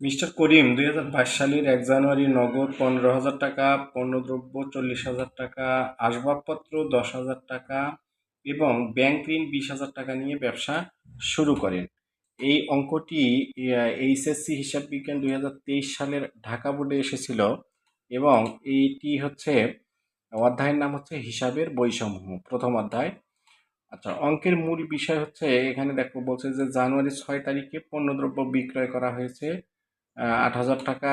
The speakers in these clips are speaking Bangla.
মিস্টার করিম, দুই হাজার বাইশ সালের এক জানুয়ারি নগদ পনেরো হাজার টাকা, পণ্যদ্রব্য চল্লিশ হাজার টাকা, আসবাবপত্র দশ হাজার টাকা এবং ব্যাংক ঋণ বিশ হাজার টাকা নিয়ে ব্যবসা শুরু করেন। এই অঙ্কটি এইচএসসি হিসাব বিজ্ঞান দুই হাজার তেইশ সালের ঢাকা বোর্ডে এসেছিল এবং এইটি হচ্ছে, অধ্যায়ের নাম হচ্ছে হিসাবের বৈষম্য, প্রথম অধ্যায়। আচ্ছা অঙ্কের মূল বিষয় হচ্ছে, এখানে দেখো বলছে যে জানুয়ারি ছয় তারিখে পণ্যদ্রব্য বিক্রয় করা হয়েছে। আট হাজার টাকা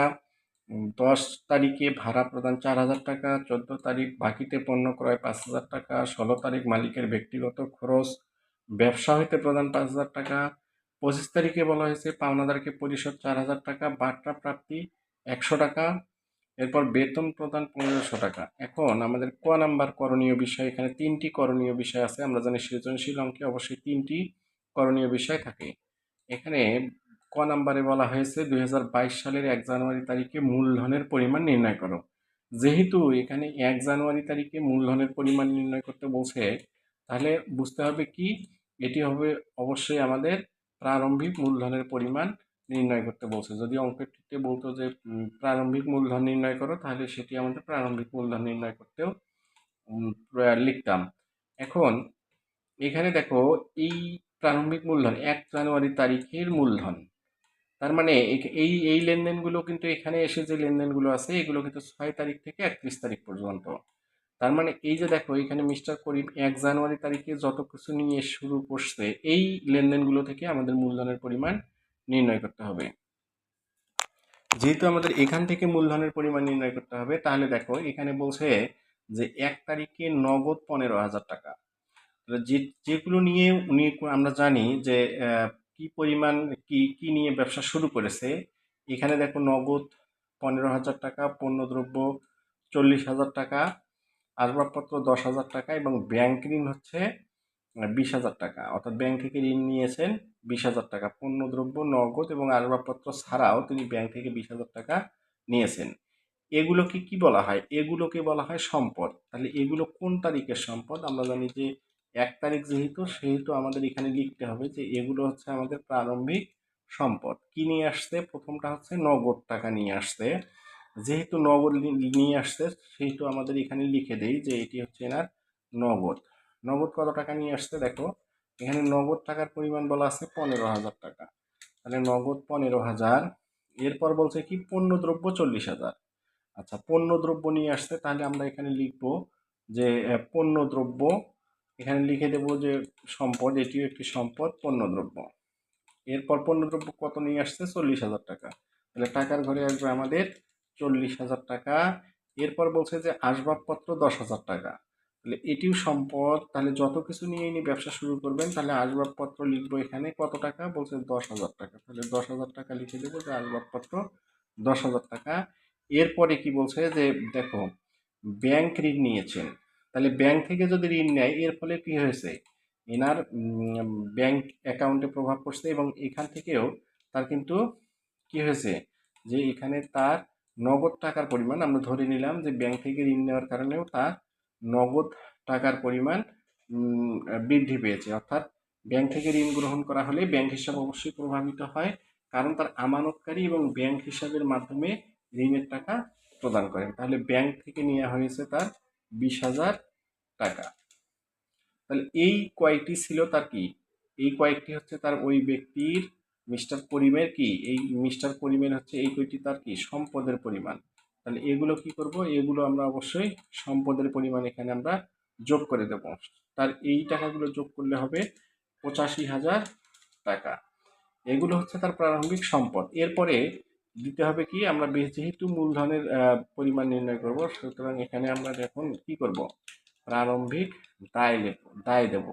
দশ তারিখে ভাড়া প্রদান চার হাজার টাকা, চোদ্দ তারিখ বাকিতে পণ্য ক্রয় পাঁচ হাজার টাকা, ষোলো তারিখ মালিকের ব্যক্তিগত খরচ, ব্যবসা হইতে প্রদান পাঁচ হাজার টাকা, পঁচিশ তারিখে বলা হয়েছে পাওনাদারকে পরিশোধ চার হাজার টাকা, বার্তা প্রাপ্তি একশো টাকা, এরপর বেতন প্রদান পনেরোশো টাকা। এখন আমাদের ক নাম্বার করণীয় বিষয়, এখানে তিনটি করণীয় বিষয় আছে, আমরা জানি সৃজনশীল অঙ্কে অবশ্যই তিনটি করণীয় বিষয় থাকে। এখানে ক নাম্বারে বলা হয়েছে দু হাজার বাইশ সালের এক জানুয়ারি তারিখে মূলধনের পরিমাণ নির্ণয় করো। যেহেতু এখানে এক জানুয়ারি তারিখে মূলধনের পরিমাণ নির্ণয় করতে বলছে, তাহলে বুঝতে হবে কি? এটি হবে অবশ্যই আমাদের প্রারম্ভিক মূলধনের পরিমাণ নির্ণয় করতে বলছে। যদি অঙ্কটিতে বলতো যে প্রারম্ভিক মূলধন নির্ণয় করো, তাহলে সেটি আমাদের প্রারম্ভিক মূলধন নির্ণয় করতেও লিখতাম। এখন, এখানে দেখো, এই প্রারম্ভিক মূলধন, এক জানুয়ারি তারিখের মূলধন। তার মানে এই এই লেনদেনগুলো কিন্তু এখানে এসে যে লেনদেনগুলো আছে, এগুলো কিন্তু ছয় তারিখ থেকে একত্রিশ তারিখ পর্যন্ত। তার মানে এই যে দেখো, এখানে মিস্টার করিম এক জানুয়ারি তারিখে যত কিছু নিয়ে শুরু করছে, এই লেনদেনগুলো থেকে আমাদের মূলধনের পরিমাণ নির্ণয় করতে হবে। যেহেতু আমাদের এখান থেকে মূলধনের পরিমাণ নির্ণয় করতে হবে, তাহলে দেখো, এখানে বলছে যে এক তারিখে নগদ পনেরো হাজার টাকা। যে, যেগুলো নিয়ে উনি আমরা জানি যে কি পরিমাণ, কি কি নিয়ে ব্যবসা শুরু করেছে? এখানে দেখো নগদ পনেরো হাজার টাকা পণ্যদ্রব্য চল্লিশ হাজার টাকা, আসবাবপত্র দশ হাজার টাকা এবং ব্যাংক ঋণ হচ্ছে বিশ হাজার টাকা। অর্থাৎ ব্যাংক থেকে ঋণ নিয়েছেন বিশ হাজার টাকা। পণ্যদ্রব্য নগদ এবং আসবাবপত্র ছাড়াও তিনি ব্যাংক থেকে বিশ হাজার টাকা নিয়েছেন। এগুলোকে কি বলা হয়? এগুলোকে বলা হয় সম্পদ। তাহলে এগুলো কোন তারিখের সম্পদ? আমরা জানি যে এক তারিখ যেহেতু সেহেতু আমাদের এখানে লিখতে হবে যে এগুলো হচ্ছে আমাদের প্রারম্ভিক সম্পদ। কি নিয়ে আসছে? প্রথমটা হচ্ছে নগদ টাকা নিয়ে আসছে। যেহেতু নগদ নিয়ে আসছে সেহেতু আমাদের এখানে লিখে দেই যে এটি হচ্ছে এনার নগদ। নগদ কত টাকা নিয়ে আসছে দেখো? এখানে নগদ টাকার পরিমাণ বলা আছে পনেরো হাজার টাকা। তাহলে নগদ পনেরো হাজার এরপর বলছে কি পণ্যদ্রব্য চল্লিশ হাজার। আচ্ছা পণ্যদ্রব্য নিয়ে আসছে তাহলে আমরা এখানে লিখব যে আহ, পণ্যদ্রব্য এখানে লিখে দেব যে সম্পদ, এটিও একটি সম্পদ, পণ্যদ্রব্য। এরপর পণ্যদ্রব্য কত নিয়ে আসছে? চল্লিশ হাজার টাকা। তাহলে টাকার ঘরে আসবে আমাদের চল্লিশ হাজার টাকা। এরপর বলছে যে আসবাবপত্র দশ হাজার টাকা। তাহলে এটিও সম্পদ। তাহলে যত কিছু নিয়ে ইনি ব্যবসা শুরু করবেন, তাহলে আসবাবপত্র লিখব এখানে কত টাকা? বলছে দশ হাজার টাকা। তাহলে দশ হাজার টাকা লিখে দেবো যে আসবাবপত্র দশ হাজার টাকা। এরপরে কি বলছে যে দেখো, ব্যাংক ঋণ নিয়েছেন। তাহলে ব্যাংক থেকে যদি ঋণ নেয়, এর ফলে কি হয়েছে? এনার ব্যাংক অ্যাকাউন্টে প্রভাব পড়ছে এবং এখান থেকেও তার কিন্তু কি হয়েছে? যে এখানে তার নগদ টাকার পরিমাণ, আমরা ধরে নিলাম যে ব্যাংক থেকে ঋণ নেওয়ার কারণেও তার নগদ টাকার পরিমাণ বৃদ্ধি পেয়েছে। অর্থাৎ ব্যাংক থেকে ঋণ গ্রহণ করা হলে ব্যাংক হিসাব অবশ্যই প্রভাবিত হয়, কারণ তার আমানতকারী এবং ব্যাংক হিসাবের মাধ্যমে ঋণের টাকা প্রদান করেন। তাহলে ব্যাংক থেকে নেওয়া হয়েছে তার বিশ হাজার টাকা। তাহলে এই কয়েকটি ছিল তার কি? এই কয়েকটি হচ্ছে তার ওই ব্যক্তির মিস্টার করিমের কি? এই মিস্টার করিমের হচ্ছে এই কয়টি তার কি? সম্পদের পরিমাণ। তাহলে এগুলো কি করব? এগুলো আমরা অবশ্যই সম্পদের পরিমাণ এখানে আমরা যোগ করে দেব। তার এই টাকাগুলো যোগ করলে হবে পঁচাশি হাজার টাকা। এগুলো হচ্ছে তার প্রারম্ভিক সম্পদ। এরপরে দিতে হবে কি, আমরা যেহেতু মূলধনের পরিমাণ নির্ণয় করব, সুতরাং এখানে আমরা এখন কি করব? প্রারম্ভিক দায় দায় দেব।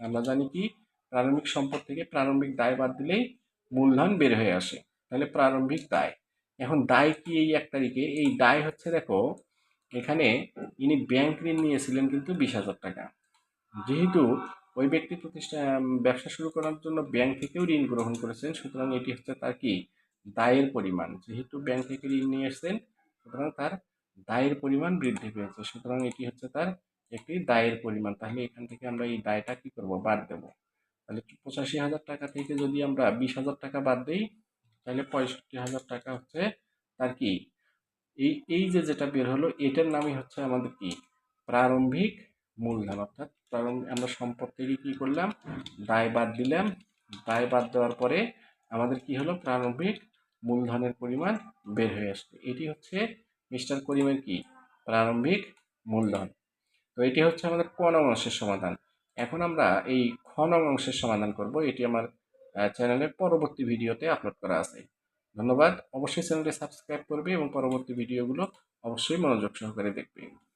আমরা জানি কি, প্রারম্ভিক সম্পদ থেকে প্রারম্ভিক দায় বাদ দিলেই মূলধন বের হয়ে আসে। তাহলে প্রারম্ভিক দায়। এখন দায় কি এই এক তারিখে? এই দায় হচ্ছে দেখো, এখানে ইনি ব্যাংক ঋণ নিয়েছিলেন কিন্তু বিশ হাজার টাকা। যেহেতু ওই ব্যক্তি প্রতিষ্ঠা, ব্যবসা শুরু করার জন্য ব্যাংক থেকেও ঋণ গ্রহণ করেছেন, সুতরাং এটি হচ্ছে তার কি? দায়ের পরিমাণ, যেহেতু ব্যাংক থেকে ঋণ নিয়ে এসেছেন, সুতরাং তার দায়ের পরিমাণ বৃদ্ধি পেয়েছে। সুতরাং এটি হচ্ছে তার একটি দায়ের পরিমাণ। তাহলে এখান থেকে আমরা এই দায়টা কি করব? বাদ দেব। তাহলে পঁচাশি হাজার টাকা থেকে যদি আমরা বিশ হাজার টাকা বাদ দিই, তাহলে পঁয়ষট্টি হাজার টাকা হচ্ছে তার কি? এই এই যে যেটা বের হলো, এটার নামই হচ্ছে আমাদের কি? প্রারম্ভিক মূলধন। অর্থাৎ প্রারম্ভিক আমরা থেকে কী করলাম? দায় বাদ দিলাম। দায় বাদ দেওয়ার পরে আমাদের কি হলো? প্রারম্ভিক মূলধনের পরিমাণ বের হয়ে আসবে। এটি হচ্ছে মিস্টার করিমের কি? প্রারম্ভিক মূলধন। তো এটি হচ্ছে আমাদের ক অংশের সমাধান। এখন আমরা এই খ অংশের সমাধান করব। এটি আমার চ্যানেলের পরবর্তী ভিডিওতে আপলোড করা আছে। ধন্যবাদ। অবশ্যই চ্যানেলটি সাবস্ক্রাইব করবে এবং পরবর্তী ভিডিওগুলো অবশ্যই মনোযোগ সহকারে দেখবে।